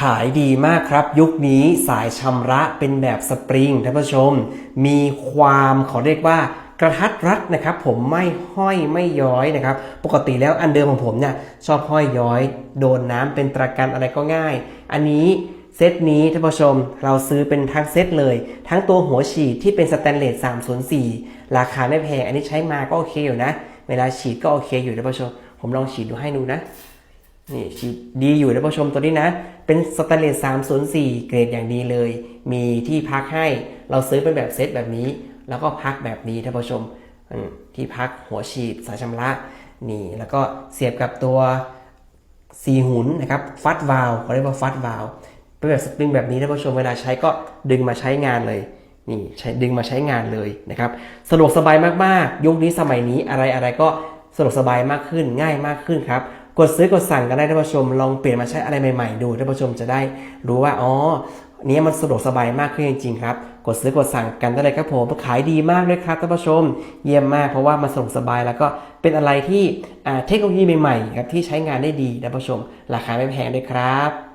ขายดีมากครับ ยุคนี้สายชำระเป็นแบบสปริงท่านผู้ชม มีความขอเรียกว่ากระทัดรัดนะครับ ผมไม่ห้อยไม่ย้อยนะครับ ปกติแล้วอันเดิมของผมเนี่ยชอบห้อยย้อย โดนน้ำเป็นตะกันอะไรก็ง่าย อันนี้เซตนี้ท่านผู้ชมเราซื้อเป็นทั้งเซตเลย ทั้งตัวหัวฉีดที่เป็นสแตนเลส 304 ราคาไม่แพงอันนี้ใช้มาก็โอเคอยู่นะ เวลาฉีดก็โอเคอยู่ท่านผู้ชม ผมลองฉีดดูให้ดูนะ นี่ดีอยู่นะผู้ชมตัวนี้นะ เป็นสแตนเลส304 เกรดอย่างดีเลย มีที่พักให้เราซื้อเป็นแบบเซตแบบนี้ แล้วก็พักแบบนี้ท่านผู้ชมอืมที่พักหัวฉีดสายชำระนี่ แล้วก็เสียบกับตัวสีหุนนะครับฟัดวาลเขาเรียกว่าฟัดวาลเป็นแบบสปริงแบบนี้ท่านผู้ชมเวลาใช้ก็ดึงมาใช้งานเลยนี่ใช้ดึงมาใช้งานเลยนะครับสะดวกสบายมากๆ ยุคนี้สมัยนี้อะไรอะไรก็สะดวกสบายมากขึ้นง่ายมากขึ้นครับ กดซื้อกดสั่งกันได้ท่านผู้ชม ลองเปลี่ยนมาใช้อะไรใหม่ๆดูท่านผู้ชมจะได้รู้ว่าอ๋ออันนี้มันสะดวกสบายมากขึ้นจริงๆครับ กดซื้อกดสั่งกันได้เลยครับผมขายดีมากเลยครับท่านผู้ชม เยี่ยมมากเพราะว่ามันสะดวกสบายแล้วก็เป็นอะไรที่เทคโนโลยีใหม่ๆครับที่ใช้งานได้ดีท่านผู้ชม ราคาไม่แพงด้วยครับ